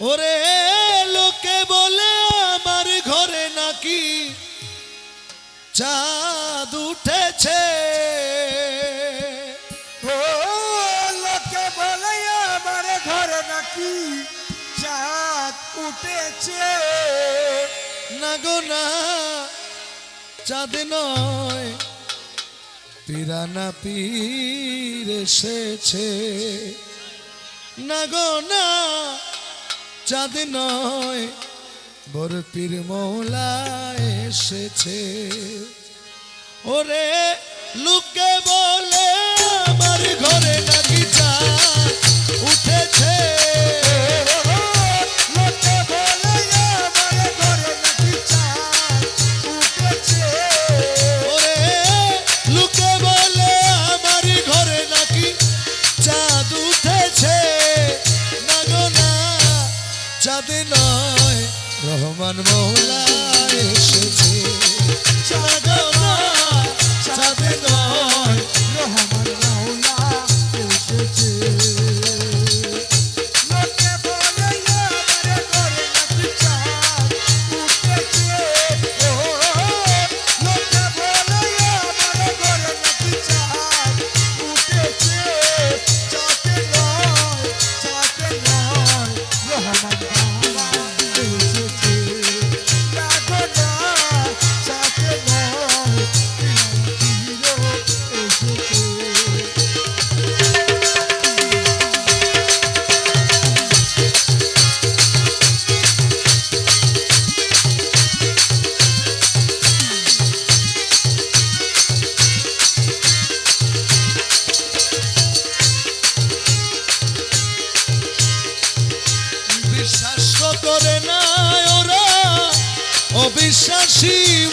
ওরে লোকে বলে আমার ঘরে নাকি চাঁদ উঠেছে। ও লোকে বলে আমার ঘরে নাকি চাঁদ উঠেছে। না গো না চাঁদ নয় পিরানা পীর এসেছে। না গো না চাঁদ নয় বড় পীর মৌলা এসেছে। ওরে লুকে বল মিলাদে নয় রহমান মৌলা এসেছে। সাজনা সাথে নয়। করে না ওরা। অবিশ্বাসী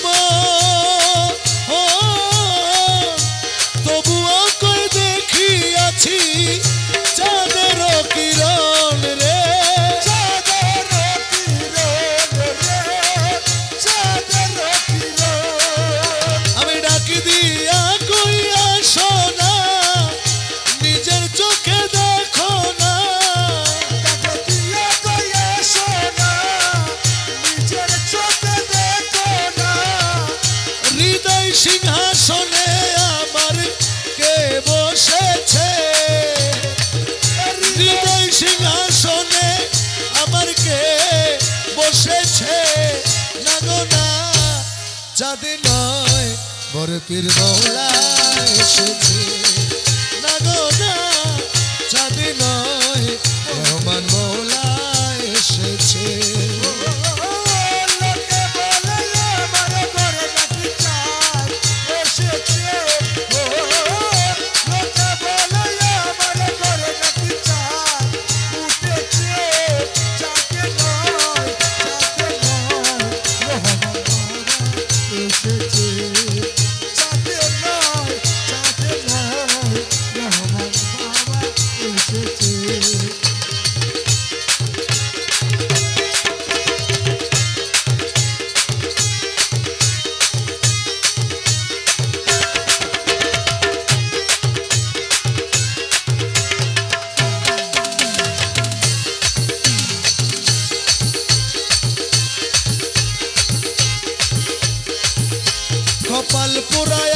চাঁদ নয় বরফির মৌলা এসেছে। পোড়ায়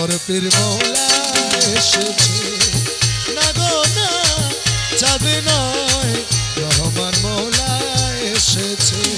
আমার পীর মৌলা না গো না যাবে নয় রহমান মৌলা এসেছে।